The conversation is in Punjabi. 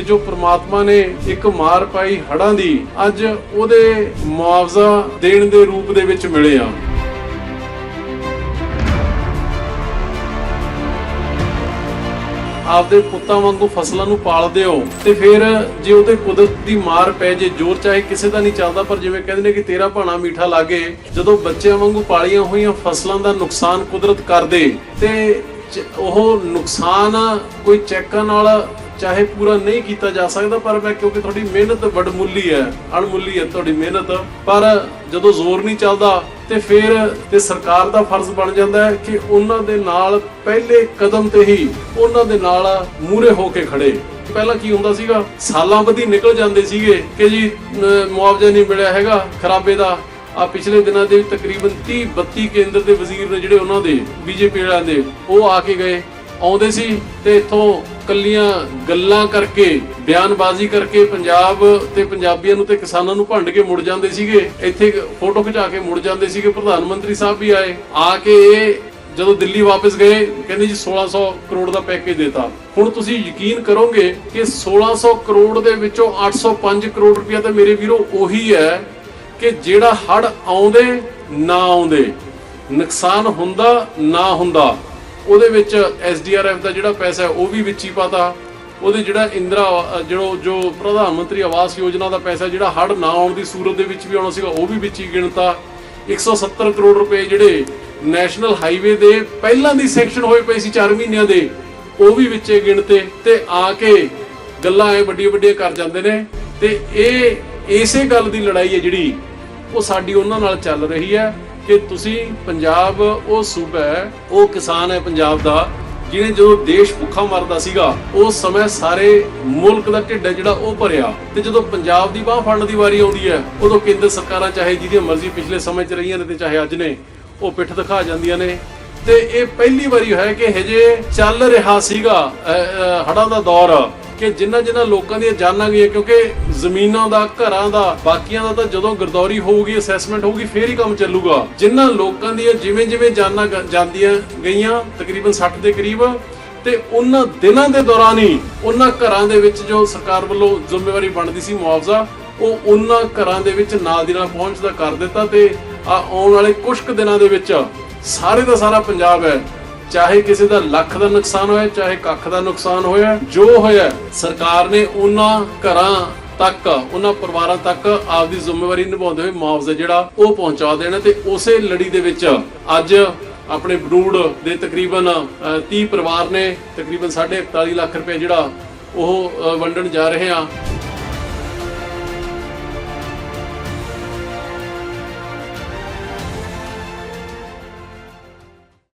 ਕਿ ਜੋ ਪ੍ਰਮਾਤਮਾ ਨੇ ਇੱਕ ਮਾਰ ਪਾਈ ਹੜਾਂ ਦੀ, ਅੱਜ ਉਹਦੇ ਮੁਆਵਜ਼ਾ ਦੇਣ ਦੇ ਰੂਪ ਦੇ ਵਿੱਚ ਮਿਲੇ ਆ। ਆਪਦੇ ਪੁੱਤਾਂ ਵਾਂਗੂ ਫਸਲਾਂ ਨੂੰ ਪਾਲਦੇ ਹੋ ਤੇ ਫਿਰ ਜੇ ਉਹਦੇ ਕੁਦਰਤ ਦੀ ਮਾਰ ਪੈ ਜੇ, ਜ਼ੋਰ ਚਾਹੇ ਕਿਸੇ ਦਾ ਨਹੀਂ ਚੱਲਦਾ, ਪਰ ਜਿਵੇਂ ਕਹਿੰਦੇ ਨੇ ਕਿ ਤੇਰਾ ਭਾਣਾ ਮੀਠਾ ਲਾਗੇ, ਜਦੋਂ ਬੱਚਿਆਂ ਵਾਂਗੂ ਪਾਲੀਆਂ ਹੋਈਆਂ ਫਸਲਾਂ ਦਾ ਨੁਕਸਾਨ ਕੁਦਰਤ ਕਰਦੇ ਤੇ ਉਹ ਨੁਕਸਾਨ ਕੋਈ ਚੈੱਕਾਂ ਨਾਲ ਚਾਹੇ ਪੂਰਾ ਨਹੀਂ ਕੀਤਾ ਜਾ ਸਕਦਾ, ਪਰ ਮੈਂ ਕਿਉਂਕਿ ਤੁਹਾਡੀ ਮਿਹਨਤ ਵਡਮੁੱਲੀ ਹੈ, ਅਣਮੁੱਲੀ ਹੈ ਤੁਹਾਡੀ ਮਿਹਨਤ, ਪਰ ਜਦੋਂ ਜ਼ੋਰ ਨਹੀਂ ਚੱਲਦਾ ਤੇ ਫਿਰ ਤੇ ਸਰਕਾਰ ਦਾ ਫਰਜ਼ ਬਣ ਜਾਂਦਾ ਹੈ ਕਿ ਉਹਨਾਂ ਦੇ ਨਾਲ ਪਹਿਲੇ ਕਦਮ ਤੇ ਹੀ ਉਹਨਾਂ ਦੇ ਨਾਲ ਮੂਰੇ ਹੋ ਕੇ ਖੜੇ। ਪਹਿਲਾਂ ਕੀ ਹੁੰਦਾ ਸੀਗਾ? ਸਾਲਾਂ ਬੱਧੀ ਨਿਕਲ ਜਾਂਦੇ ਸੀਗੇ ਕਿ ਜੀ ਮੁਆਵਜ਼ਾ ਨਹੀਂ ਮਿਲਿਆ ਹੈਗਾ, ਖਰਾਬੇ ਦਾ ਆ ਪਿਛਲੇ ਦਿਨਾਂ ਦੇ ਤਕਰੀਬਨ 30 32 ਕੇਂਦਰ ਦੇ ਵਜ਼ੀਰ ਨੇ ਜਿਹੜੇ ਉਹਨਾਂ ਦੇ ਬੀਜੇਪੀ ਵਾਲਿਆਂ ਦੇ, ਉਹ ਆ ਕੇ ਗਏ, ਆਉਂਦੇ ਸੀ ਤੇ ਇੱਥੋਂ ਕੱਲੀਆਂ ਗੱਲਾਂ ਕਰਕੇ, ਬਿਆਨਬਾਜ਼ੀ ਕਰਕੇ ਪੰਜਾਬ ਤੇ ਪੰਜਾਬੀਆਂ ਨੂੰ ਤੇ ਕਿਸਾਨਾਂ ਨੂੰ ਭੰਡ ਕੇ ਮੁੜ ਜਾਂਦੇ ਸੀਗੇ। ਇੱਥੇ ਫੋਟੋ ਖਿਚਾ ਕੇ ਮੁੜ ਜਾਂਦੇ ਸੀਗੇ। ਪ੍ਰਧਾਨ ਮੰਤਰੀ ਸਾਹਿਬ ਵੀ ਆਏ। ਆ ਕੇ ਇਹ ਜਦੋਂ ਦਿੱਲੀ ਵਾਪਸ ਗਏ, ਕਹਿੰਦੇ ਜੀ 1600 ਕਰੋੜ ਦਾ ਪੈਕੇਜ ਦਿੱਤਾ। ਹੁਣ ਤੁਸੀਂ ਯਕੀਨ ਕਰੋਗੇ ਕਿ 1600 ਕਰੋੜ ਦੇ ਵਿੱਚੋਂ 805 ਕਰੋੜ ਰੁਪਇਆ ਤਾਂ ਮੇਰੇ ਵੀਰੋ ਉਹੀ ਹੈ ਕਿ ਜਿਹੜਾ ਹੜ ਆਉਂਦੇ ਨਾ ਆਉਂਦੇ ਨੁਕਸਾਨ ਹੁੰਦਾ ਨਾ ਹੁੰਦਾ ਉਹਦੇ ਵਿੱਚ ਐਸਡੀਆਰਐਫ ਦਾ ਜਿਹੜਾ ਪੈਸਾ ਉਹ ਵੀ ਵਿੱਚ ਹੀ ਪਾਤਾ। ਉਹਦੇ ਜਿਹੜਾ ਇੰਦਰਾ ਅ, ਜੋ ਪ੍ਰਧਾਨ ਮੰਤਰੀ ਆਵਾਸ ਯੋਜਨਾ ਦਾ ਪੈਸਾ ਜਿਹੜਾ ਹੜ ਨਾ ਆਉਣ ਦੀ ਸੂਰਤ ਦੇ ਵਿੱਚ ਵੀ ਆਉਣਾ ਸੀਗਾ ਉਹ ਵੀ ਵਿੱਚ ਹੀ ਗਿਣਤਾ। 170 ਕਰੋੜ ਰੁਪਏ ਜਿਹੜੇ ਨੈਸ਼ਨਲ ਹਾਈਵੇ ਦੇ ਪਹਿਲਾਂ ਦੀ ਸੈਂਕਸ਼ਨ ਹੋਏ ਪਏ ਸੀ 4 ਮਹੀਨਿਆਂ ਦੇ ਉਹ ਵੀ ਵਿੱਚੇ ਗਿਣਤੇ ਤੇ ਆ ਕੇ ਗੱਲਾਂ ਐ ਵੱਡੀਆਂ ਵੱਡੀਆਂ ਕਰ ਜਾਂਦੇ ਨੇ। ਤੇ ਇਹ ਇਸੇ ਗੱਲ ਦੀ ਲੜਾਈ ਹੈ ਜਿਹੜੀ ਉਹ ਸਾਡੀ ਉਹਨਾਂ ਨਾਲ ਚੱਲ ਰਹੀ ਹੈ ਕਿ ਤੁਸੀਂ ਪੰਜਾਬ, ਉਹ ਸੂਬਾ ਹੈ, ਉਹ ਕਿਸਾਨ ਹੈ ਪੰਜਾਬ ਦਾ, ਜਿਹਨੇ ਜਦੋਂ ਦੇਸ਼ ਭੁੱਖਾ ਮਰਦਾ ਸੀਗਾ ਉਸ ਸਮੇਂ ਸਾਰੇ ਮੁਲਕ ਦਾ ਢਿੱਡ ਜਿਹੜਾ ਉਹ ਭਰਿਆ। ਤੇ ਜਦੋਂ ਪੰਜਾਬ ਦੀ ਬਾਹ ਫੜਨ ਦੀ ਵਾਰੀ ਆਉਂਦੀ ਹੈ, ਉਦੋਂ ਕੇਂਦਰ ਸਰਕਾਰਾਂ ਚਾਹੇ ਜਿਹਦੀਆਂ ਮਰਜ਼ੀ ਪਿਛਲੇ ਸਮੇਂ 'ਚ ਰਹੀਆਂ ਨੇ ਤੇ ਚਾਹੇ ਅੱਜ ਨੇ, ਉਹ ਪਿੱਠ ਦਿਖਾ ਜਾਂਦੀਆਂ ਨੇ। ਤੇ ਇਹ ਪਹਿਲੀ ਵਾਰੀ ਹੋਇਆ ਕਿ ਹਜੇ ਚੱਲ ਰਿਹਾ ਸੀਗਾ ਹੜਾਂ ਦਾ ਦੌਰ ਕਿ ਜਿਨ੍ਹਾਂ ਜਿੰਨਾ ਲੋਕਾਂ ਦੀਆਂ ਜਾਨਾਂ ਗਈਆਂ, ਕਿਉਂਕਿ ਜ਼ਮੀਨਾਂ ਦਾ, ਘਰਾਂ ਦਾ, ਬਾਕੀਆਂ ਦਾ ਤਾਂ ਜਦੋਂ ਗਰਦੌਰੀ ਹੋਊਗੀ ਅਸੈਸਮੈਂਟ ਹੋਊਗੀ, ਫੇਰ ਹੀ ਕੰਮ ਚੱਲੂਗਾ। ਜਿੰਨਾ ਲੋਕਾਂ ਦੀਆਂ ਜਿਵੇਂ ਜਿਵੇਂ ਜਾਨਾਂ ਜਾਂਦੀਆਂ ਗਈਆਂ, ਤਕਰੀਬਨ 60 ਦੇ ਕਰੀਬ, ਤੇ ਉਹਨਾਂ ਦਿਨਾਂ ਦੇ ਦੌਰਾਨ ਹੀ ਉਹਨਾਂ ਘਰਾਂ ਦੇ ਵਿੱਚ ਜੋ ਸਰਕਾਰ ਵੱਲੋਂ ਜ਼ਿੰਮੇਵਾਰੀ ਬਣਦੀ ਸੀ ਮੁਆਵਜ਼ਾ, ਉਹ ਉਹਨਾਂ ਘਰਾਂ ਦੇ ਵਿੱਚ ਨਾਲ ਦੀ ਨਾਲ ਪਹੁੰਚਦਾ ਕਰ ਦਿੱਤਾ ਤੇ ਆ ਆਉਣ ਵਾਲੇ ਕੁਝ ਕੁ ਦਿਨਾਂ ਦੇ ਵਿੱਚ ਸਾਰੇ ਦਾ ਸਾਰਾ ਪੰਜਾਬ ਹੈ ਚਾਹੇ ਕਿਸੇ ਦਾ ਲੱਖ ਦਾ ਨੁਕਸਾਨ ਹੋਇਆ ਚਾਹੇ ਕੱਖ ਦਾ ਨੁਕਸਾਨ ਹੋਇਆ ਜੋ ਹੋਇਆ ਸਰਕਾਰ ਨੇ ਉਹਨਾਂ ਘਰਾਂ ਤੱਕ ਉਹਨਾਂ ਪਰਿਵਾਰਾਂ ਤੱਕ ਆਪਦੀ ਜ਼ਿੰਮੇਵਾਰੀ ਨਿਭਾਉਂਦੇ ਹੋਏ ਮੁਆਵਜ਼ਾ ਜਿਹੜਾ ਉਹ ਪਹੁੰਚਾ ਦੇਣਾ ਤੇ ਉਸੇ ਲੜੀ ਦੇ ਵਿੱਚ ਅੱਜ ਆਪਣੇ ਬਰੂਡ ਦੇ ਤਕਰੀਬਨ ਅ, 30 ਪਰਿਵਾਰ ਨੇ ਤਕਰੀਬਨ 41 ਲੱਖ ਰੁਪਏ ਜਿਹੜਾ ਉਹ ਵੰਡਣ ਜਾ ਰਹੇ ਆ।